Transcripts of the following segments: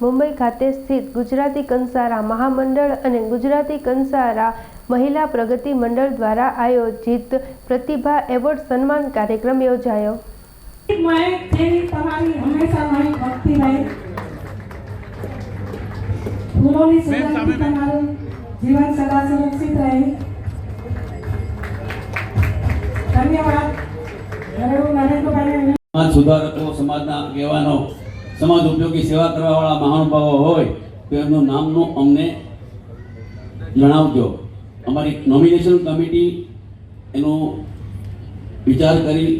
મુંબઈ ખાતે સ્થિત ગુજરાતી કંસારા મહામંડળ અને ગુજરાતી કંસારા મહિલા પ્રગતિ મંડળ દ્વારા આયોજિત પ્રતિભા એવોર્ડ સન્માન કાર્યક્રમ યોજાયો. સુધારકો સમાજના આગેવાનો સમાજ ઉપયોગી સેવા કરવાવાળા મહાનુભાવો હોય, તો એમનું નામનું અમને જણાવજો. અમારી નોમિનેશન કમિટી એનો વિચાર કરી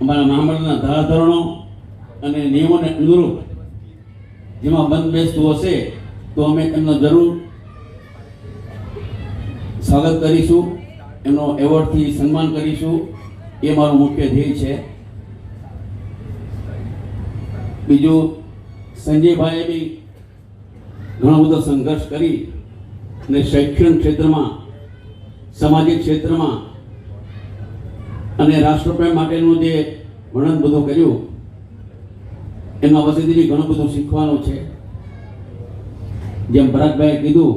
અમારા મહામંડળના ધારાધોરણો અને નિયમોને અનુરૂપ જેમાં બંધ બેસતું હશે, તો અમે એમનો જરૂર સ્વાગત કરીશું. એમનો એવોર્ડથી સન્માન કરીશું. એ મારું મુખ્ય ધ્યેય છે. બીજું સંજયભાઈએ બી ઘણો બધો સંઘર્ષ કરી અને શૈક્ષણિક ક્ષેત્રમાં, સામાજિક ક્ષેત્રમાં અને રાષ્ટ્રપ્રેમ માટેનું જે વર્ણન બધું કર્યું, એમાં વસતીથી ઘણું બધું શીખવાનું છે. જેમ ભરતભાઈએ કીધું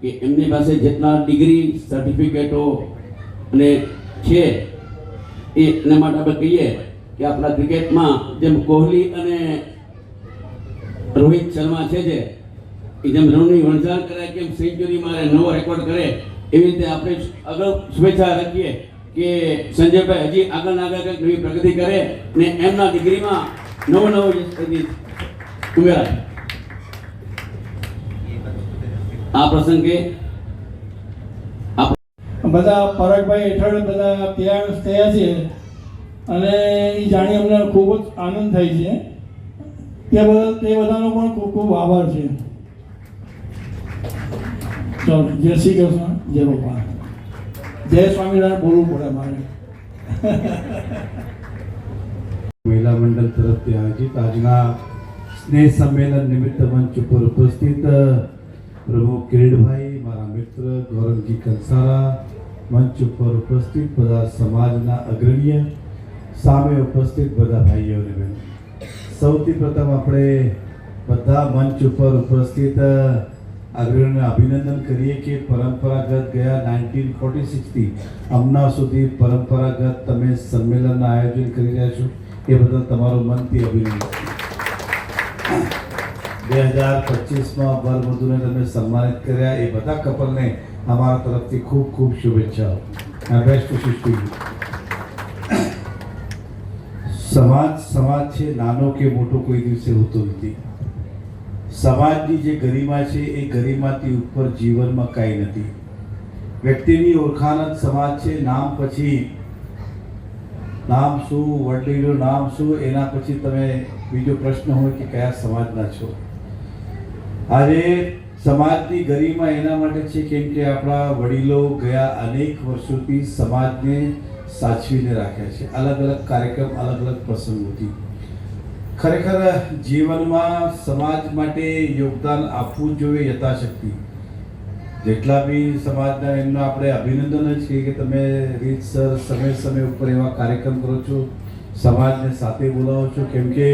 કે એમની પાસે જેટલા ડિગ્રી સર્ટિફિકેટો અને છે એના માટે આપણે કહીએ કે આપણા ક્રિકેટમાં જેમ કોહલી અને રોહિત શર્મા છે જે જેમ રણની વણઝાર કરે કેમ સેન્ચુરી મારે નવો રેકોર્ડ કરે, એવી રીતે આપણે અગાઉ શુભેચ્છા રાખીએ કે સંજયભાઈ હજી આગળ આગળ કંઈક નવી પ્રગતિ કરે ને એમના ડિગ્રીમાં નવો નવો ઉમેરાય. આ પ્રસંગે બધા પરાગભાઈ હેઠળ બધા પિયાણ થયા છે. અને એ જાણી અમને ખૂબ જ આનંદ થાય છે. તે બધા તે બધાનો પણ ખૂબ ખૂબ આભાર છે. ચાલો, જય શ્રી કૃષ્ણ, જય ભગવાન. જય સ્વામિનારાયણ, બોલવું પડે મારે. મહિલા મંડળ તરફથી આયોજિત આજના સ્નેહ સંમેલન નિમિત્ત મંચ ઉપર ઉપસ્થિત, પ્રમુખ કિરીટભાઈ, મારા મિત્ર ગૌરવજી કંસારા, મંચ ઉપર ઉપસ્થિત બધા સમાજના અગ્રણીય સામે ઉપસ્થિત બધા ભાઈઓ અને બહેનો. સૌથી પ્રથમ આપણે બધા મંચ ઉપર ઉપસ્થિત અગ્રણીઓને અભિનંદન કરીએ કે પરંપરાગત ગયા નાઇન્ટીન ફોર્ટી સિક્સથી હમણાં સુધી પરંપરાગત તમે સંમેલનનું આયોજન કરી રહ્યા છો. એ બદલ તમારું મનથી અભિનંદન. બે હજાર પચીસમાં વરવધુને તમે સન્માનિત કર્યા. એ બધા કપલને અમારા તરફથી ખૂબ ખૂબ શુભેચ્છાઓ. બેસ્ટ વિશિષ ટુ યુ સમાજ સમાજ છે, નાનો કે મોટો કોઈ દિવસે હોતો નથી. સમાજની જે ગરિમા છે, એ ગરિમાથી ઉપર જીવનમાં કાંઈ નથી. વ્યક્તિની ઓળખાણ જ સમાજ છે, નામ પછી નામ શું, વડીલો નામ શું, એના પછી તમે બીજો પ્રશ્ન હોય કે કયા સમાજના છો. આજે સમાજની ગરિમા એના માટે છે, કેમ કે આપણા વડીલો ગયા અનેક વર્ષોથી સમાજને સાચવીને રાખ્યા છે. અલગ અલગ કાર્યક્રમ, અલગ અલગ પ્રસંગોથી. ખરેખર જીવનમાં સમાજ માટે યોગદાન આપવું જોઈએ યથાશક્તિ. જેટલા બી સમાજના એમનો આપણે અભિનંદન જ છીએ કે તમે રીતસર સમય સમય ઉપર એવા કાર્યક્રમ કરો છો, સમાજને સાથે બોલાવો છો. કેમ કે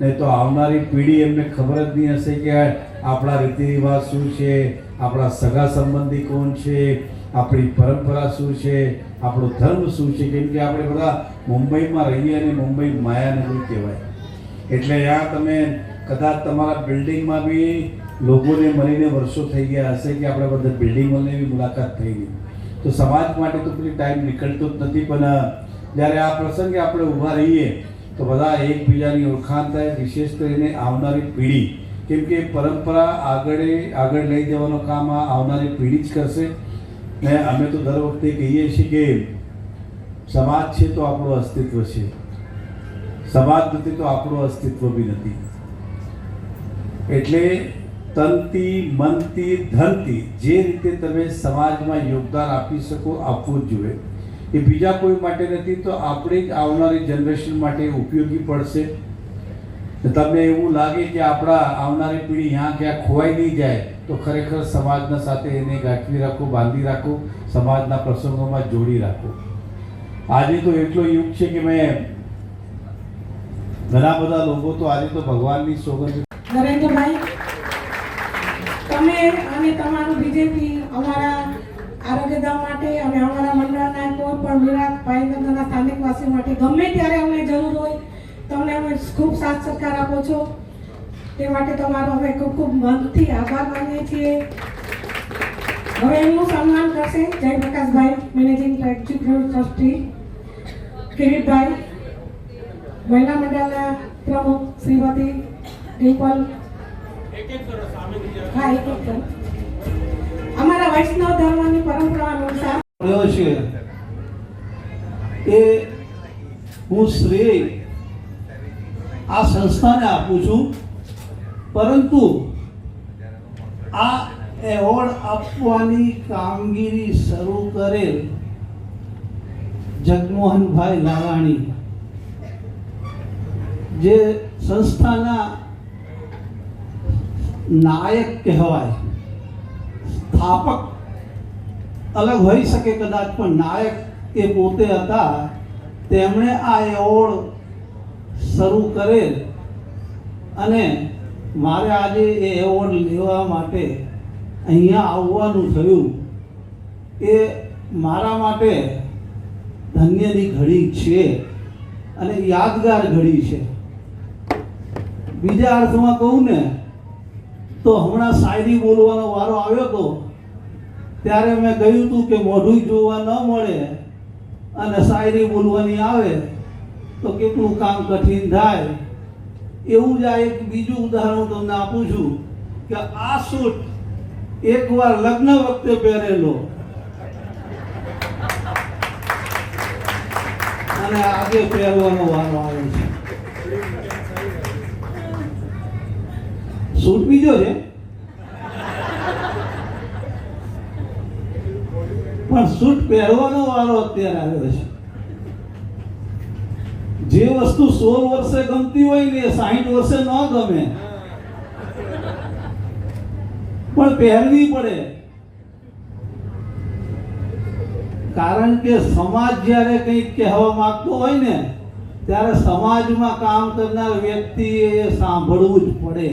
નહીં તો આવનારી પેઢી એમને ખબર જ નહીં હશે કે આપણા રીતિ રિવાજ શું છે, આપણા સગા સંબંધી કોણ છે આપણી પરંપરા શું છે, આપણો ધર્મ શું છે, કેમ કે આપણે બધા મુંબઈમાં રહીએ અને મુંબઈ માયાનગરી કહેવાય. એટલે ત્યાં તમે કદાચ તમારા બિલ્ડિંગમાં બી લોકોને મળીને વર્ષો થઈ ગયા હશે કે આપણે બધા બિલ્ડિંગોની બી મુલાકાત થઈ ગઈ. તો સમાજ માટે તો પેલી ટાઈમ નીકળતો જ નથી, પણ જ્યારે આ પ્રસંગે આપણે ઊભા રહીએ, તો બધા એકબીજાની ઓળખાણ થાય, વિશેષ કરીને આવનારી પેઢી. કેમ કે પરંપરા આગળ આગળ લઈ જવાનું કામ આ આવનારી પેઢી જ કરશે. ને અમે તો દર વખતે કહીએ છીએ કે સમાજ છે તો આપણું અસ્તિત્વ છે. સમાજ નથી તો આપણું અસ્તિત્વ બી નથી. એટલે તનથી, મનથી, ધનથી જે રીતે તમે સમાજમાં યોગદાન આપી શકો આપવું જ જોઈએ. એ બીજા કોઈ માટે નથી તો આપણે જ આવનારી જનરેશન માટે ઉપયોગી પડશે. તમને એવું લાગે કે આપણા આવનારી પેઢી ક્યાં ક્યાં ખોવાઈ નહીં જાય. તો ખરેખર સમાજના સાથે એને ગાંઠવી રાખો, બાંધી રાખો, સમાજના પ્રસંગોમાં જોડી રાખો. આજે તો એટલો યુગ છે કે મેં ઘણા બધા લોકો તો આજે તો ભગવાનની સોગંદ નરેન્દ્રભાઈ, તમે અને તમારું બીજેપી અમારા આરોગ્યધામ માટે અને અમારા મંડળના કોઈ પણ મીરા ભાઈબંધોના સ્થાનિક વાસી માટે ગમે ત્યારે અમને જરૂર હોય, તમને અમે ખૂબ સાથ સહકાર આપો છો. તે માટે તમારો અમે ખૂબ ખૂબ મનથી આભાર માનીએ છીએ. હવે એમનું સન્માન કરશે જયપ્રકાશભાઈ, મેનેજિંગ એક્ઝિક્યુટિવ ટ્રસ્ટી કિરીટભાઈ, મહિલા મંડળના પ્રમુખ શ્રીમતી ડિમ્પલ હા, એક એક અમારા વૈષ્ણવ ધર્મની પરંપરા અનુસાર છે. એ હું શ્રેય આ સંસ્થાને આપું છું. પરંતુ આ એવોર્ડ આપવાની કામગીરી શરૂ કરેલ જગમોહનભાઈ લાલાણી જે સંસ્થાના નાયક કહેવાય, સ્થાપક, અલગ હોઈ શકે કદાચ, પણ નાયક એ પોતે હતા, તેમણે આ એવોર્ડ શરૂ કરેલ અને મારે આજે એ એવોર્ડ લેવા માટે અહીંયા આવવાનું થયું. એ મારા માટે ધન્યની ઘડી છે અને યાદગાર ઘડી છે. બીજા અર્થમાં કહું ને, તો હમણાં શાયરી બોલવાનો વારો આવ્યો હતો ત્યારે મેં કહ્યું હતું કે મોઢું જોવા ન મળે અને શાયરી બોલવાની આવે તો કેટલું કામ કઠિન થાય. એવું જ આ એક બીજું ઉદાહરણ તમને આપું છું કે આ સૂટ એકવાર લગ્ન વખતે પહેરેલો. અને આજે પહેરવાનો વારો આવ્યો છે. સૂટ બીજો છે. પણ સૂટ પહેરવાનો વારો અત્યારે આવ્યો છે. જે વસ્તુ સોળ વર્ષે ગમતી હોય ને એ સાહીઠ વર્ષે ન ગમે. પણ પહેરવી પડે. કારણ કે સમાજ જ્યારે કંઈક કહેવા માંગતો હોય ને, ત્યારે સમાજમાં કામ કરનાર વ્યક્તિએ સાંભળવું જ પડે.